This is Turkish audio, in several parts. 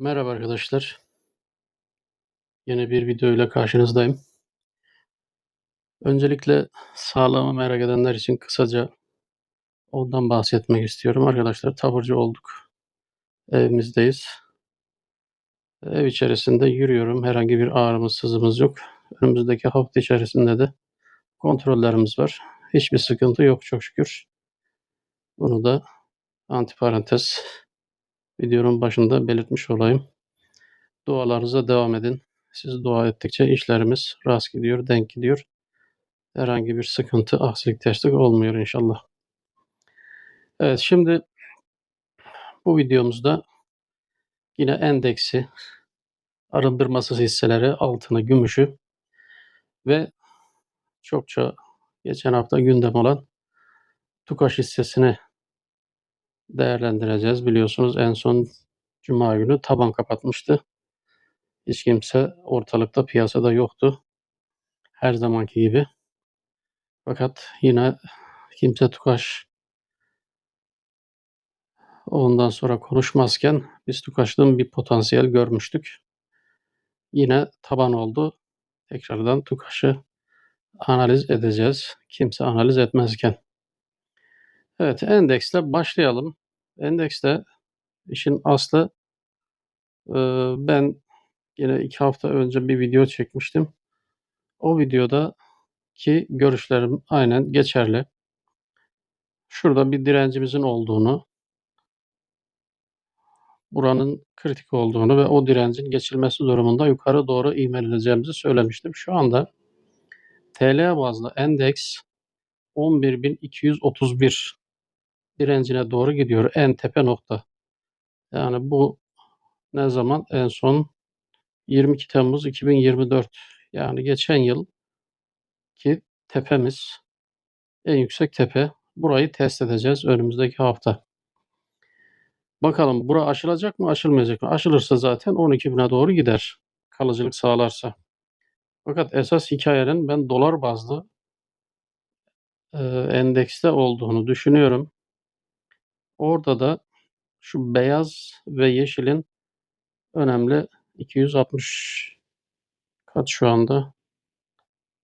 Merhaba arkadaşlar. Yeni bir video ile karşınızdayım. Öncelikle sağlığımı merak edenler için kısaca ondan bahsetmek istiyorum. Arkadaşlar taburcu olduk. Evimizdeyiz. Ev içerisinde yürüyorum. Herhangi bir ağrımız, sızımız yok. Önümüzdeki hafta içerisinde de kontrollerimiz var. Hiçbir sıkıntı yok çok şükür. Bunu da antiparantez videonun başında belirtmiş olayım. Dualarınıza devam edin. Siz dua ettikçe işlerimiz rast gidiyor, denk gidiyor. Herhangi bir sıkıntı, aksilik, terslik olmuyor inşallah. Evet, şimdi bu videomuzda yine endeksi, arındırmasız hisseleri, altını, gümüşü ve çokça geçen hafta gündem olan TUKAŞ hissesini değerlendireceğiz. Biliyorsunuz en son Cuma günü taban kapatmıştı. Hiç kimse ortalıkta piyasada yoktu. Her zamanki gibi. Fakat yine kimse TUKAŞ ondan sonra konuşmazken biz TUKAŞ'ın bir potansiyel görmüştük. Yine taban oldu. Tekrardan TUKAŞ'ı analiz edeceğiz. Kimse analiz etmezken. Evet endeksle başlayalım. Endekste işin aslı ben yine iki hafta önce bir video çekmiştim. O videoda ki görüşlerim aynen geçerli. Şurada bir direncimizin olduğunu, buranın kritik olduğunu ve o direncin geçilmesi durumunda yukarı doğru ivmeleneceğimizi söylemiştim. Şu anda TL bazlı endeks 11.231 direncine doğru gidiyor. En tepe nokta. Yani bu ne zaman? En son 22 Temmuz 2024. Yani geçen yıl ki tepemiz en yüksek tepe. Burayı test edeceğiz önümüzdeki hafta. Bakalım bura aşılacak mı aşılmayacak mı? Aşılırsa zaten 12 bine doğru gider. Kalıcılık sağlarsa. Fakat esas hikayenin ben dolar bazlı e, endekste olduğunu düşünüyorum. Orada da şu beyaz ve yeşilin önemli 260 kaç şu anda?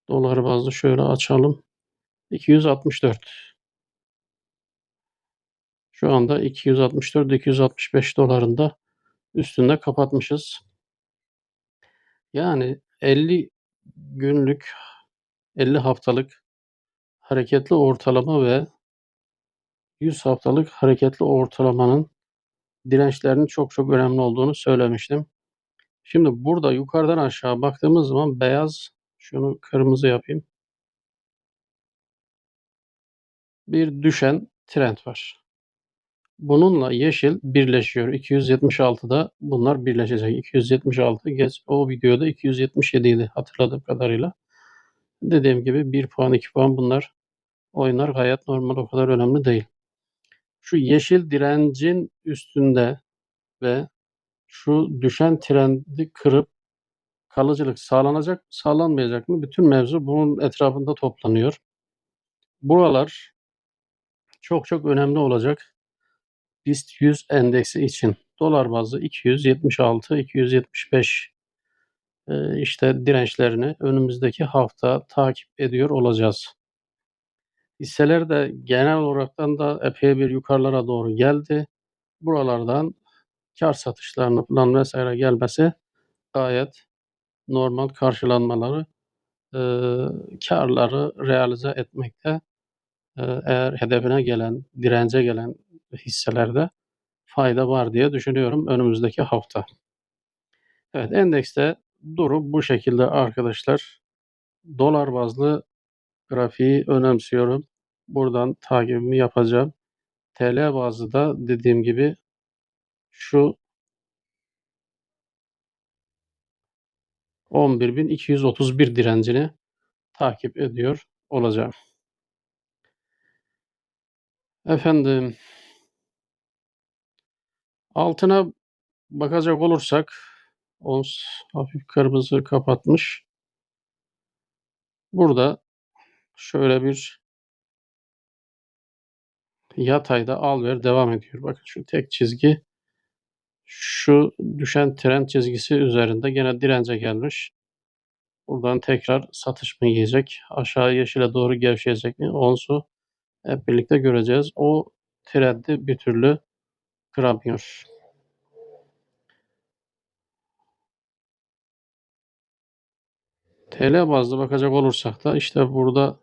Dolar bazlı şöyle açalım. 264. Şu anda 264-265 dolarında üstünde kapatmışız. Yani 50 günlük 50 haftalık hareketli ortalama ve 100 haftalık hareketli ortalamanın dirençlerinin çok çok önemli olduğunu söylemiştim. Şimdi burada yukarıdan aşağı baktığımız zaman beyaz şunu kırmızı yapayım. Bir düşen trend var. Bununla yeşil birleşiyor. 276'da bunlar birleşecek. 276 geç o videoda 277 idi hatırladığım kadarıyla. Dediğim gibi 1 puan 2 puan bunlar oynar gayet normal o kadar önemli değil. Şu yeşil direncin üstünde ve şu düşen trendi kırıp kalıcılık sağlanacak mı, sağlanmayacak mı? Bütün mevzu bunun etrafında toplanıyor. Buralar çok çok önemli olacak. BIST 100 endeksi için dolar bazlı 276, 275 e, işte dirençlerini önümüzdeki hafta takip ediyor olacağız. Hisseler de genel olaraktan da epey bir yukarılara doğru geldi. Buralardan kar satışlarına falan vesaire gelmesi gayet normal karşılanmaları e, karları realize etmekte e, eğer hedefine gelen, dirence gelen hisselerde fayda var diye düşünüyorum önümüzdeki hafta. Evet endekste durum bu şekilde arkadaşlar. Dolar bazlı grafiği önemsiyorum. Buradan takibimi yapacağım. TL bazlı da dediğim gibi şu 11.231 direncini takip ediyor olacağım. Efendim altına bakacak olursak ons hafif kırmızı kapatmış. Burada şöyle bir yatayda al ver devam ediyor. Bakın şu tek çizgi Şu düşen trend çizgisi üzerinde gene dirence gelmiş. Buradan tekrar satış mı yiyecek? Aşağı yeşile doğru gevşeyecek mi? Onsu hep birlikte göreceğiz. O trendi bir türlü kıramıyor. TL bazlı bakacak olursak da işte burada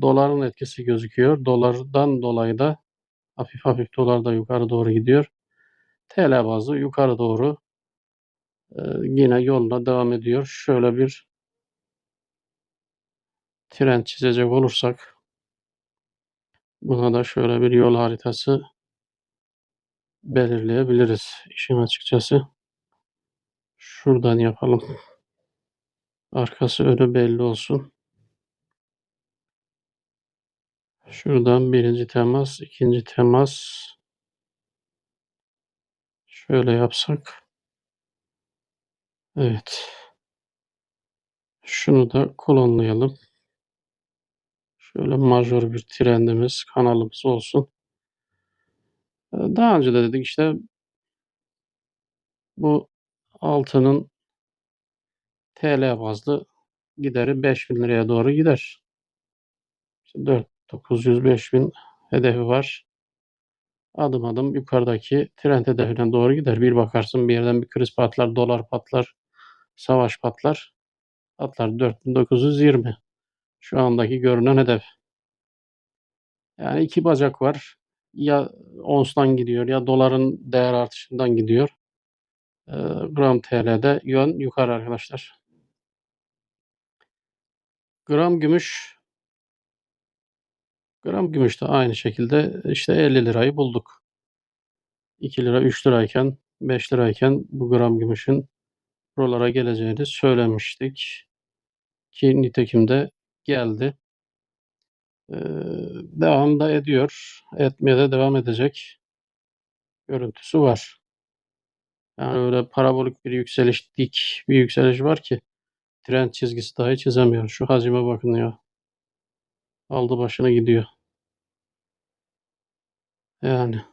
doların etkisi gözüküyor. Dolardan dolayı da hafif hafif dolar da yukarı doğru gidiyor. TL bazlı yukarı doğru e, yine yoluna devam ediyor. Şöyle bir trend çizecek olursak buna da şöyle bir yol haritası belirleyebiliriz. İşin açıkçası şuradan yapalım. Arkası önü belli olsun. Şuradan birinci temas, ikinci temas. Şöyle yapsak. Evet. Şunu da klonlayalım. Şöyle majör bir trendimiz, kanalımız olsun. Ee, Daha önce de dedik işte bu altının TL bazlı gideri 5000 liraya doğru gider. İşte 4 900 5000 hedefi var. Adım adım yukarıdaki trend hedefine doğru gider. Bir bakarsın bir yerden bir kriz patlar, dolar patlar, savaş patlar. Patlar 4920. Şu andaki görünen hedef. Yani iki bacak var. Ya onstan gidiyor ya doların değer artışından gidiyor. Ee, gram TL'de yön yukarı arkadaşlar. Gram gümüş gram gümüş de aynı şekilde işte 50 lirayı bulduk. 2 lira 3 lirayken 5 lirayken bu gram gümüşün buralara geleceğini söylemiştik. Ki nitekim de geldi. Ee, devam da ediyor. Etmeye de devam edecek. Görüntüsü var. Yani öyle parabolik bir yükseliş, dik bir yükseliş var ki trend çizgisi dahi çizemiyor. Şu hacime bakın ya. Aldı başını gidiyor. Yani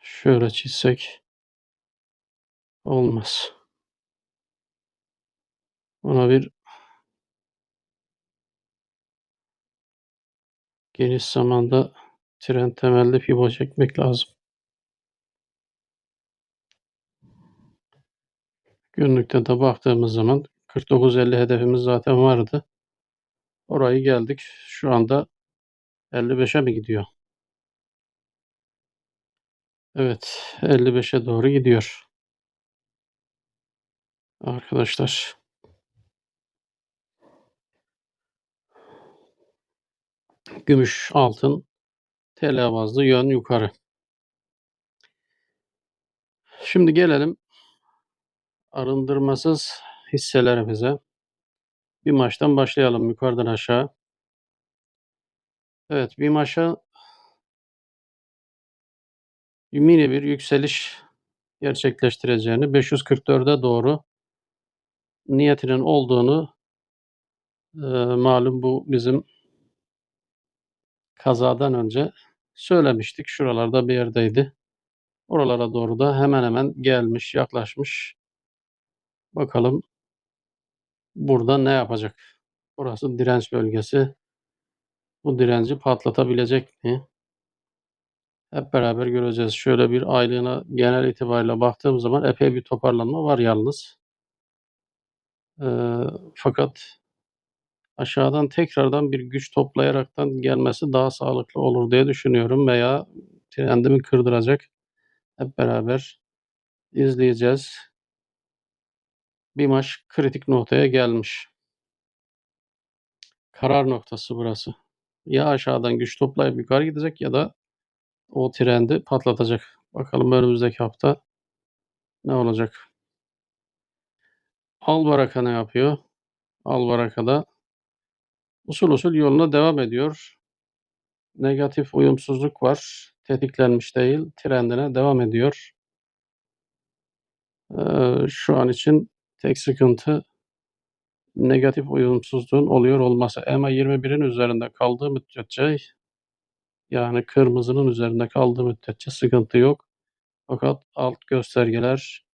şöyle çizsek olmaz. Ona bir geniş zamanda trend temelli fibo çekmek lazım. Günlükte de baktığımız zaman 49.50 hedefimiz zaten vardı. Orayı geldik. Şu anda 55'e mi gidiyor? Evet, 55'e doğru gidiyor. Arkadaşlar. Gümüş, altın, TL bazlı yön yukarı. Şimdi gelelim arındırmasız hisselerimize. Bir maçtan başlayalım yukarıdan aşağı. Evet, bir maça mini bir yükseliş gerçekleştireceğini 544'e doğru niyetinin olduğunu e, malum bu bizim kazadan önce söylemiştik. Şuralarda bir yerdeydi. Oralara doğru da hemen hemen gelmiş, yaklaşmış. Bakalım burada ne yapacak? Burası direnç bölgesi. Bu direnci patlatabilecek mi? Hep beraber göreceğiz. Şöyle bir aylığına genel itibariyle baktığım zaman epey bir toparlanma var yalnız. Ee, fakat aşağıdan tekrardan bir güç toplayaraktan gelmesi daha sağlıklı olur diye düşünüyorum veya trendimi kırdıracak. Hep beraber izleyeceğiz. Bir maç kritik noktaya gelmiş. Karar noktası burası. Ya aşağıdan güç toplayıp yukarı gidecek ya da o trendi patlatacak. Bakalım önümüzdeki hafta ne olacak? Albaraka ne yapıyor? Albaraka da usul usul yoluna devam ediyor. Negatif uyumsuzluk var. Tetiklenmiş değil. Trendine devam ediyor. Ee, şu an için tek sıkıntı negatif uyumsuzluğun oluyor olması. EMA 21'in üzerinde kaldığı müddetçe Yani kırmızının üzerinde kaldığı müddetçe sıkıntı yok. Fakat alt göstergeler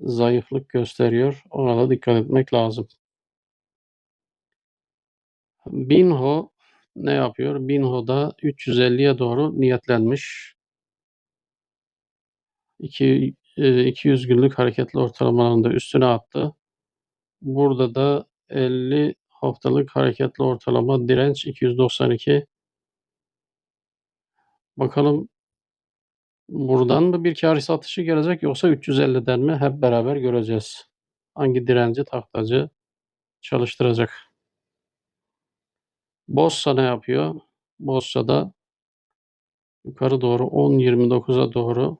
zayıflık gösteriyor. Ona da dikkat etmek lazım. Binho ne yapıyor? Binho da 350'ye doğru niyetlenmiş. 2, 200 günlük hareketli ortalamanın da üstüne attı. Burada da 50 haftalık hareketli ortalama direnç 292. Bakalım buradan mı bir kar satışı gelecek yoksa 350'den mi hep beraber göreceğiz. Hangi direnci tahtacı çalıştıracak. Bossa ne yapıyor? Bossa da yukarı doğru 10.29'a doğru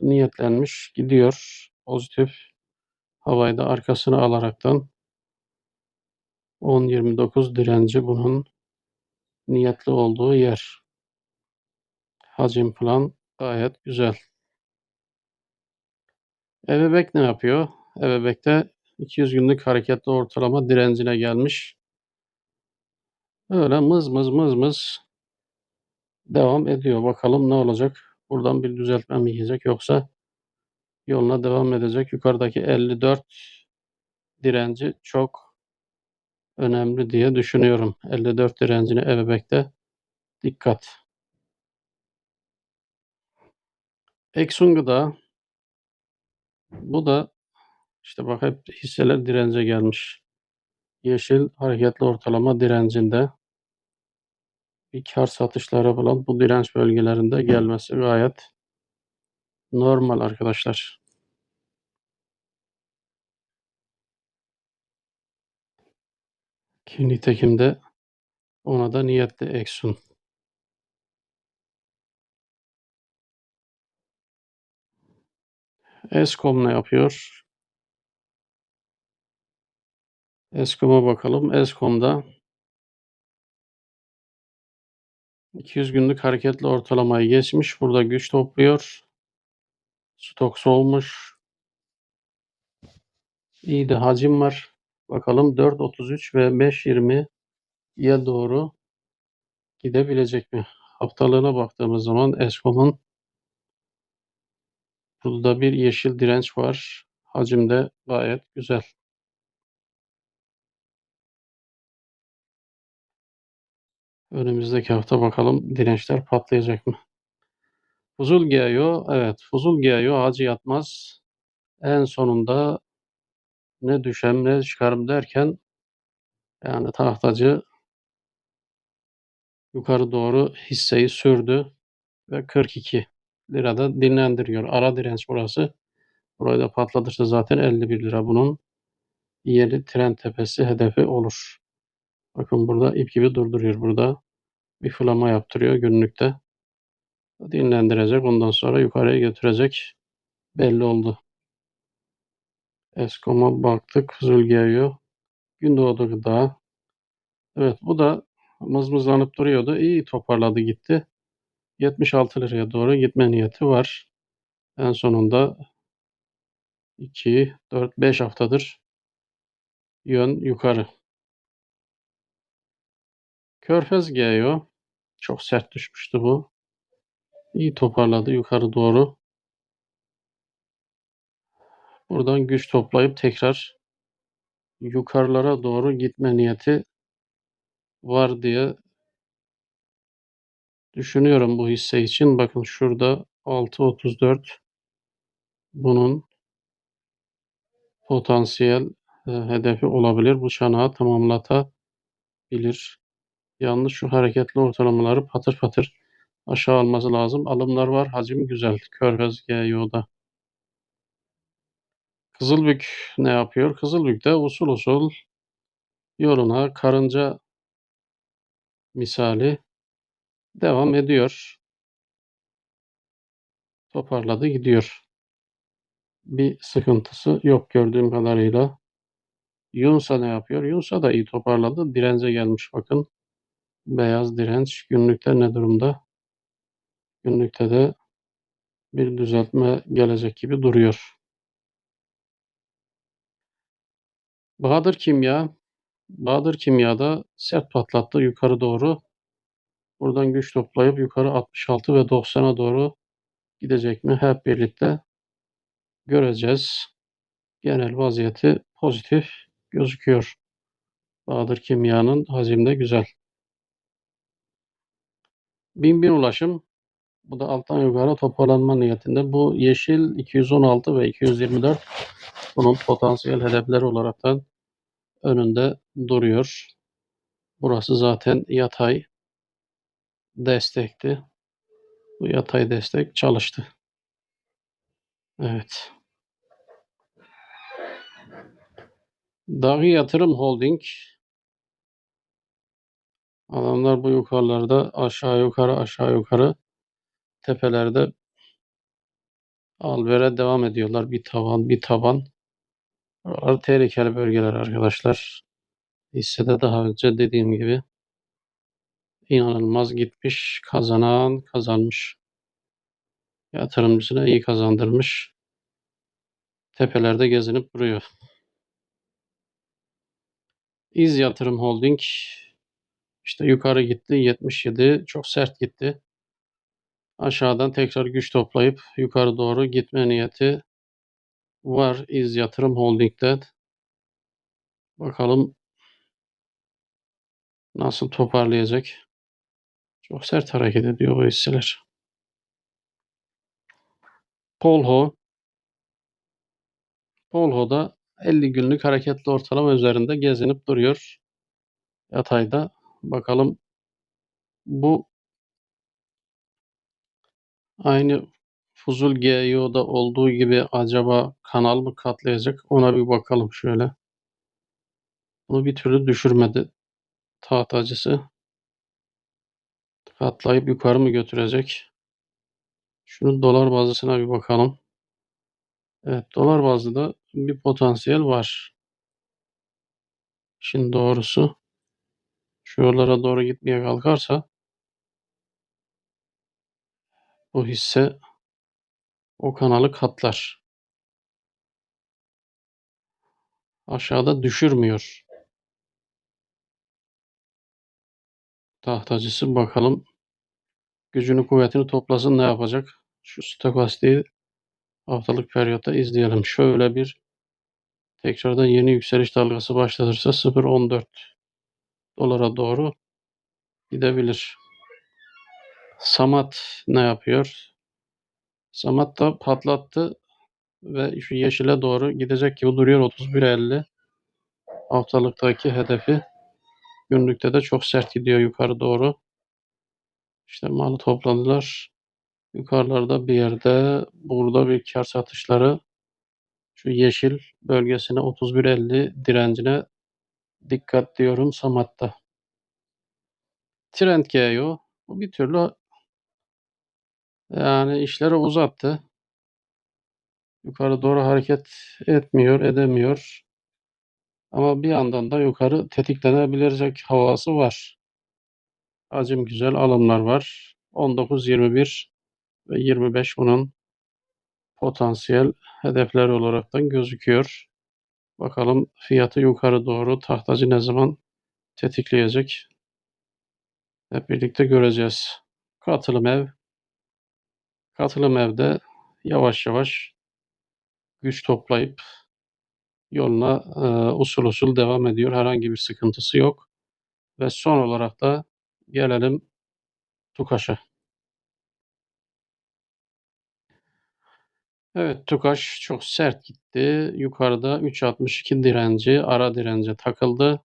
niyetlenmiş gidiyor. Pozitif havayı da arkasına alaraktan 10.29 direnci bunun niyetli olduğu yer. Hacim falan gayet güzel. Ebebek ne yapıyor? Ebebek'te 200 günlük hareketli ortalama direncine gelmiş. Öyle mız mız mız mız devam ediyor. Bakalım ne olacak? Buradan bir düzeltme mi yiyecek yoksa yoluna devam edecek. Yukarıdaki 54 direnci çok önemli diye düşünüyorum. 54 direncine Ebebek'te dikkat. Exxon Gıda bu da işte bak hep hisseler dirence gelmiş. Yeşil hareketli ortalama direncinde bir kar satışları falan bu direnç bölgelerinde gelmesi gayet normal arkadaşlar. Ki nitekim ona da niyetli Exxon. Eskom ne yapıyor? Eskom'a bakalım. Eskom'da 200 günlük hareketli ortalamayı geçmiş. Burada güç topluyor. Stok solmuş. İyi de hacim var. Bakalım 4.33 ve 5.20'ye doğru gidebilecek mi? Haftalığına baktığımız zaman Eskom'un burada bir yeşil direnç var. Hacim de gayet güzel. Önümüzdeki hafta bakalım dirençler patlayacak mı? Fuzul Giyayo, evet Fuzul Giyayo hacı yatmaz. En sonunda ne düşem ne çıkarım derken yani tahtacı yukarı doğru hisseyi sürdü ve 42 lirada dinlendiriyor. Ara direnç burası. Burayı da patlatırsa zaten 51 lira bunun yeni tren tepesi hedefi olur. Bakın burada ip gibi durduruyor burada. Bir flama yaptırıyor günlükte. Dinlendirecek. Ondan sonra yukarıya götürecek. Belli oldu. Eskom'a baktık. Zulgeyo. Gündoğdu Gıda. Evet bu da mızmızlanıp duruyordu. İyi toparladı gitti. 76 liraya doğru gitme niyeti var. En sonunda 2, 4, 5 haftadır yön yukarı. Körfez GEO çok sert düşmüştü bu. İyi toparladı yukarı doğru. Buradan güç toplayıp tekrar yukarılara doğru gitme niyeti var diye düşünüyorum bu hisse için. Bakın şurada 6.34 bunun potansiyel e, hedefi olabilir. Bu çanağı tamamlatabilir. Yalnız şu hareketli ortalamaları patır patır aşağı alması lazım. Alımlar var. Hacim güzel. Körfez GYO'da. Kızılbük ne yapıyor? Kızılbük de usul usul yoluna karınca misali devam ediyor. Toparladı gidiyor. Bir sıkıntısı yok gördüğüm kadarıyla. Yunsa ne yapıyor? Yunsa da iyi toparladı. Dirence gelmiş bakın. Beyaz direnç günlükte ne durumda? Günlükte de bir düzeltme gelecek gibi duruyor. Bahadır Kimya Bahadır Kimya'da sert patlattı yukarı doğru. Buradan güç toplayıp yukarı 66 ve 90'a doğru gidecek mi? Hep birlikte göreceğiz. Genel vaziyeti pozitif gözüküyor. Bahadır Kimya'nın hacimde güzel. 1000 ulaşım. Bu da alttan yukarı toparlanma niyetinde. Bu yeşil 216 ve 224 bunun potansiyel hedefleri olaraktan önünde duruyor. Burası zaten yatay destekti. Bu yatay destek çalıştı. Evet. Dahi Yatırım Holding adamlar bu yukarılarda aşağı yukarı aşağı yukarı tepelerde alvere devam ediyorlar. Bir tavan bir taban. Buralar tehlikeli bölgeler arkadaşlar. Hissede daha önce dediğim gibi inanılmaz gitmiş. Kazanan kazanmış. Yatırımcısına iyi kazandırmış. Tepelerde gezinip duruyor. İz Yatırım Holding işte yukarı gitti 77 çok sert gitti. Aşağıdan tekrar güç toplayıp yukarı doğru gitme niyeti var İz Yatırım Holding'de. Bakalım nasıl toparlayacak. Çok sert hareket ediyor bu hisseler. Polho Polho'da 50 günlük hareketli ortalama üzerinde gezinip duruyor. Yatayda. Bakalım bu aynı Fuzul GIO'da olduğu gibi acaba kanal mı katlayacak? Ona bir bakalım şöyle. Bunu bir türlü düşürmedi tahtacısı. Katlayıp yukarı mı götürecek? Şunun dolar bazısına bir bakalım. Evet dolar bazlı da bir potansiyel var. Şimdi doğrusu şu yollara doğru gitmeye kalkarsa bu hisse o kanalı katlar. Aşağıda düşürmüyor. Tahtacısı bakalım gücünü kuvvetini toplasın ne yapacak? Şu stokastiği haftalık periyotta izleyelim. Şöyle bir tekrardan yeni yükseliş dalgası başlatırsa 0.14 dolara doğru gidebilir. Samat ne yapıyor? Samat da patlattı ve şu yeşile doğru gidecek gibi duruyor 31.50 haftalıktaki hedefi. Günlükte de çok sert gidiyor yukarı doğru. İşte malı topladılar. Yukarılarda bir yerde burada bir kar satışları şu yeşil bölgesine 31.50 direncine dikkat diyorum Samat'ta. Trend GEO bu bir türlü yani işleri uzattı. Yukarı doğru hareket etmiyor, edemiyor. Ama bir yandan da yukarı tetiklenebilecek havası var. Hacim güzel alımlar var. 19, 21 ve 25 bunun potansiyel hedefler olaraktan gözüküyor. Bakalım fiyatı yukarı doğru tahtacı ne zaman tetikleyecek? Hep birlikte göreceğiz. Katılım ev. Katılım evde yavaş yavaş güç toplayıp yoluna e, usul usul devam ediyor. Herhangi bir sıkıntısı yok. Ve son olarak da gelelim TUKAŞ'a. Evet TUKAŞ çok sert gitti. Yukarıda 3.62 direnci ara dirence takıldı.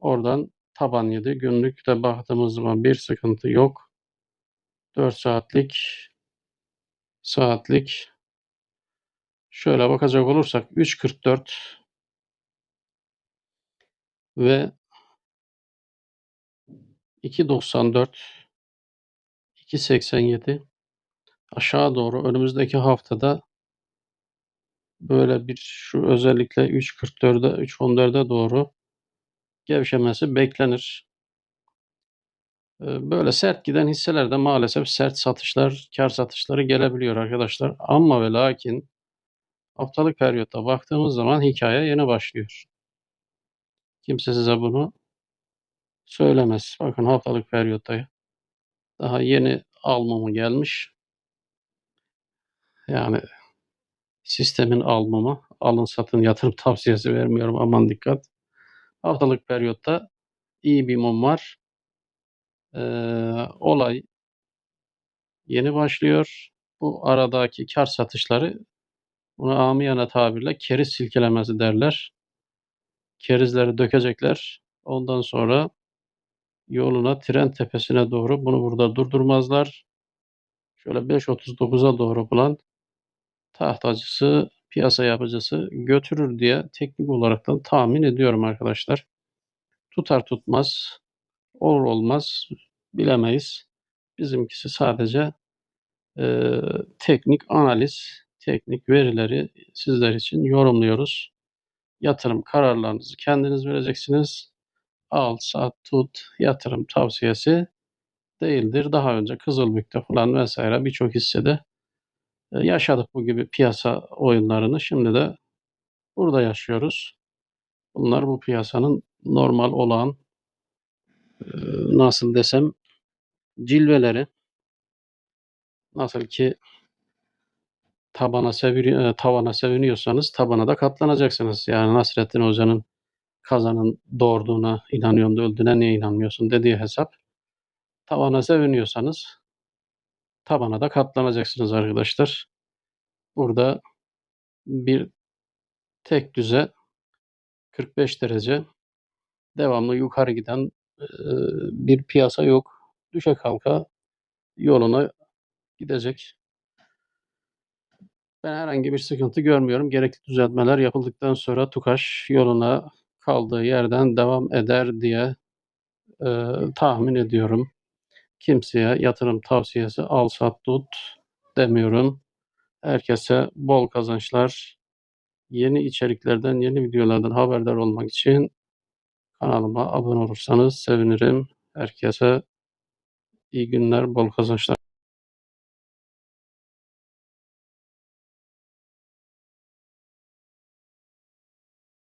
Oradan taban yedi. Günlükte baktığımız zaman bir sıkıntı yok. 4 saatlik saatlik şöyle bakacak olursak 3.44 ve 2.94 2.87 aşağı doğru önümüzdeki haftada böyle bir şu özellikle 3.44'e 3.14'e doğru gevşemesi beklenir. Ee, böyle sert giden hisselerde maalesef sert satışlar, kar satışları gelebiliyor arkadaşlar. Ama ve lakin haftalık periyotta baktığımız zaman hikaye yeni başlıyor. Kimse size bunu söylemez. Bakın haftalık periyottayı Daha yeni almamı gelmiş. Yani sistemin almamı. Alın satın yatırım tavsiyesi vermiyorum. Aman dikkat. Haftalık periyotta iyi bir mum var. Ee, olay yeni başlıyor. Bu aradaki kar satışları buna amiyane tabirle keriz silkelemesi derler. Kerizleri dökecekler. Ondan sonra yoluna tren tepesine doğru bunu burada durdurmazlar. Şöyle 5.39'a doğru falan tahtacısı, piyasa yapıcısı götürür diye teknik olaraktan tahmin ediyorum arkadaşlar. Tutar tutmaz, olur olmaz bilemeyiz. Bizimkisi sadece e, teknik analiz, teknik verileri sizler için yorumluyoruz. Yatırım kararlarınızı kendiniz vereceksiniz. Al, sat, tut, yatırım tavsiyesi değildir. Daha önce Kızılbük'te falan vesaire birçok hissede yaşadık bu gibi piyasa oyunlarını. Şimdi de burada yaşıyoruz. Bunlar bu piyasanın normal olan nasıl desem cilveleri. Nasıl ki tabana seviniyor, e, tavana seviniyorsanız tabana da katlanacaksınız. Yani Nasrettin Hoca'nın kazanın doğurduğuna inanıyorsun da öldüğüne niye inanmıyorsun dediği hesap. Tavana seviniyorsanız tabana da katlanacaksınız arkadaşlar. Burada bir tek düze 45 derece devamlı yukarı giden bir piyasa yok. Düşe kalka yoluna gidecek. Ben herhangi bir sıkıntı görmüyorum. Gerekli düzeltmeler yapıldıktan sonra TUKAŞ yoluna kaldığı yerden devam eder diye e, tahmin ediyorum. Kimseye yatırım tavsiyesi al sat tut demiyorum. Herkese bol kazançlar. Yeni içeriklerden, yeni videolardan haberdar olmak için kanalıma abone olursanız sevinirim. Herkese iyi günler, bol kazançlar.